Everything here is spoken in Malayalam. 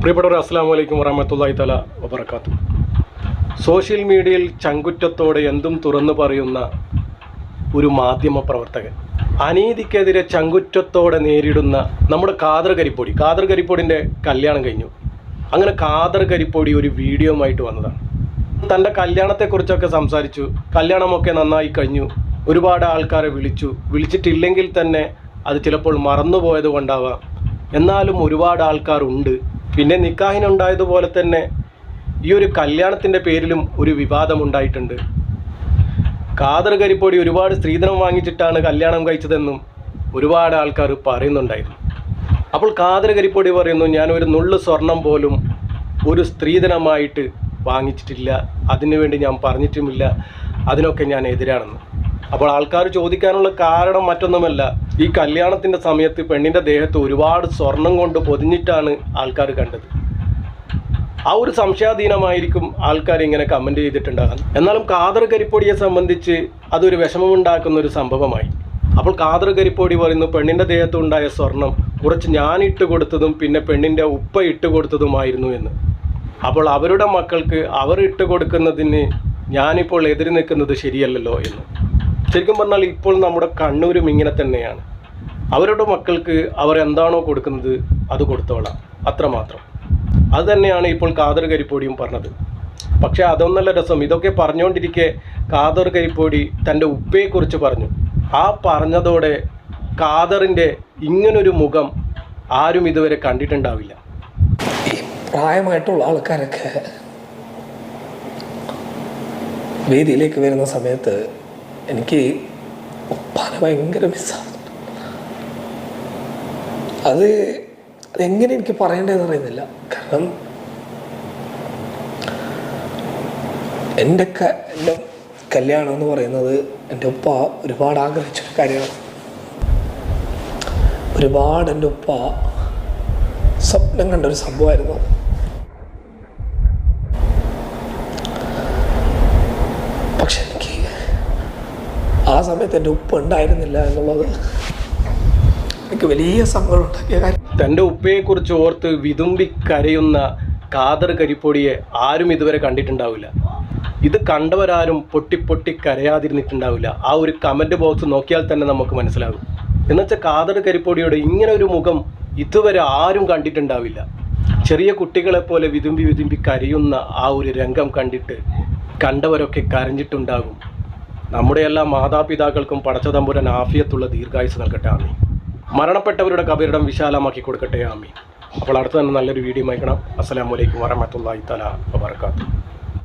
പ്രിയപ്പെട്ടവർ അസ്സാം വലൈക്കും വറഹമത്തല്ലാഹി തല വബർക്കാത്തു സോഷ്യൽ മീഡിയയിൽ ചങ്കുറ്റത്തോടെ എന്തും തുറന്നു പറയുന്ന ഒരു മാധ്യമ പ്രവർത്തകൻ അനീതിക്കെതിരെ ചങ്കുറ്റത്തോടെ നേരിടുന്ന നമ്മുടെ കാതർ കരിപ്പൊടി. കാതർ കരിപ്പൊടിന്റെ കല്യാണം കഴിഞ്ഞു. അങ്ങനെ കാതർ കരിപ്പൊടി ഒരു വീഡിയോയുമായിട്ട് വന്നതാണ്. തന്റെ കല്യാണത്തെക്കുറിച്ചൊക്കെ സംസാരിച്ചു. കല്യാണമൊക്കെ നന്നായി കഴിഞ്ഞു. ഒരുപാട് ആൾക്കാരെ വിളിച്ചു. വിളിച്ചിട്ടില്ലെങ്കിൽ തന്നെ അത് ചിലപ്പോൾ മറന്നുപോയത് കൊണ്ടാവാം എന്നാലും ഒരുപാട് ആൾക്കാരുണ്ട്. പിന്നെ നിക്കാഹിനുണ്ടായതുപോലെ തന്നെ ഈ ഒരു കല്യാണത്തിന്റെ പേരിലും ഒരു വിവാദമുണ്ടായിട്ടുണ്ട് കാതർ കരിപ്പൊടി ഒരുപാട് സ്ത്രീധനം വാങ്ങിച്ചിട്ടാണ് കല്യാണം കഴിച്ചതെന്നും ഒരുപാട് ആൾക്കാർ പറയുന്നുണ്ടായിരുന്നു. അപ്പോൾ കാതർ കരിപ്പൊടി പറയുന്നു ഞാൻ ഒരു നുള്ളു സ്വർണം പോലും ഒരു സ്ത്രീധനമായിട്ട് വാങ്ങിച്ചിട്ടില്ല. അതിനുവേണ്ടി ഞാൻ പറഞ്ഞിട്ടുമില്ല. അതിനൊക്കെ ഞാൻ എതിരാണെന്ന്. അപ്പോൾ ആൾക്കാർ ചോദിക്കാനുള്ള കാരണം മറ്റൊന്നുമല്ല. ഈ കല്യാണത്തിന്റെ സമയത്ത് പെണ്ണിന്റെ ദേഹത്ത് ഒരുപാട് സ്വർണം കൊണ്ട് പൊതിഞ്ഞിട്ടാണ് ആൾക്കാർ കണ്ടത്. ആ ഒരു സംശയാധീനമായിരിക്കും ആൾക്കാർ ഇങ്ങനെ കമന്റ് ചെയ്തിട്ടുണ്ടാകുന്നത് എന്നാലും കാതർ കരിപ്പൊടിയെ സംബന്ധിച്ച് അതൊരു വിഷമമുണ്ടാക്കുന്ന ഒരു സംഭവമായി. അപ്പോൾ കാതർ കരിപ്പൊടി പറയുന്നു പെണ്ണിന്റെ ദേഹത്തുണ്ടായ സ്വർണം കുറച്ച് ഞാൻ ഇട്ട് കൊടുത്തതും പിന്നെ പെണ്ണിന്റെ ഉപ്പ ഇട്ട് കൊടുത്തതുമായിരുന്നു എന്ന്. അപ്പോൾ അവരുടെ മക്കൾക്ക് അവർ ഇട്ട് കൊടുക്കുന്നതിന് ഞാനിപ്പോൾ എതിര് നിൽക്കുന്നത് ശരിയല്ലല്ലോ എന്ന്. ശരിക്കും പറഞ്ഞാൽ ഇപ്പോൾ നമ്മുടെ കണ്ണൂരും ഇങ്ങനെ തന്നെയാണ്. അവരുടെ മക്കൾക്ക് അവർ എന്താണോ കൊടുക്കുന്നത് അത് കൊടുത്തോളാം. അത്രമാത്രം. അത് തന്നെയാണ് ഇപ്പോൾ കാതർ കരിപ്പൊടിയും പറഞ്ഞത്. പക്ഷേ അതൊന്നല്ല രസം. ഇതൊക്കെ പറഞ്ഞുകൊണ്ടിരിക്കെ കാതർ കരിപ്പൊടി തന്റെ ഉപ്പയെക്കുറിച്ച് പറഞ്ഞു. ആ പറഞ്ഞതോടെ കാദറിന്റെ ഇങ്ങനൊരു മുഖം ആരും ഇതുവരെ കണ്ടിട്ടുണ്ടാവില്ല. പ്രായമായിട്ടുള്ള ആൾക്കാരൊക്കെ വേദിയിലേക്ക് വരുന്ന സമയത്ത് എനിക്ക് ഉപ്പാനെ ഭയങ്കര മിസ്സാവുന്നുണ്ട് അത് അതെങ്ങനെ എനിക്ക് പറയേണ്ടതെന്ന് അറിയുന്നില്ല. കാരണം എന്റെ എന്റെ കല്യാണം എന്ന് പറയുന്നത് എന്റെ ഉപ്പ ഒരുപാട് ആഗ്രഹിച്ചൊരു കാര്യമാണ്. ഒരുപാട് എന്റെ ഉപ്പ സ്വപ്നം കണ്ട ഒരു സംഭവമായിരുന്നു അത്. പക്ഷെ എനിക്ക് ആ സമയത്ത് എന്റെ ഉപ്പ് ഉണ്ടായിരുന്നില്ല എന്നുള്ളത് എനിക്ക് വലിയ സങ്കടം ഉണ്ടാക്കിയ കാര്യം. തന്റെ ഉപ്പയെക്കുറിച്ച് ഓർത്ത് വിതുമ്പി കരയുന്ന കാതർ കരിപ്പൊടിയെ ആരും ഇതുവരെ കണ്ടിട്ടുണ്ടാവില്ല. ഇത് കണ്ടവരാരും പൊട്ടി പൊട്ടി കരയാതിരുന്നിട്ടുണ്ടാവില്ല. ആ ഒരു കമന്റ് ബോക്സ് നോക്കിയാൽ തന്നെ നമുക്ക് മനസ്സിലാകും. എന്നുവെച്ചാൽ കാതർ കരിപ്പൊടിയുടെ ഇങ്ങനെ ഒരു മുഖം ഇതുവരെ ആരും കണ്ടിട്ടുണ്ടാവില്ല. ചെറിയ കുട്ടികളെ പോലെ വിതുമ്പി വിതുമ്പി കരയുന്ന ആ ഒരു രംഗം കണ്ടിട്ട് കണ്ടവരൊക്കെ കരഞ്ഞിട്ടുണ്ടാകും. നമ്മുടെ എല്ലാ മാതാപിതാക്കൾക്കും പടച്ചതമ്പുരൻ ആഫിയത്തുള്ള ദീർഘായുസ് നൽകട്ടെ ആമി മരണപ്പെട്ടവരുടെ കബരിടം വിശാലമാക്കി കൊടുക്കട്ടെ ആമി അപ്പോൾ അടുത്ത തന്നെ നല്ലൊരു വീഡിയോ അയക്കണം അസ്സലാമലൈക്കും വറഹമത്തല്ലാഹി തല വബർക്കാത്തു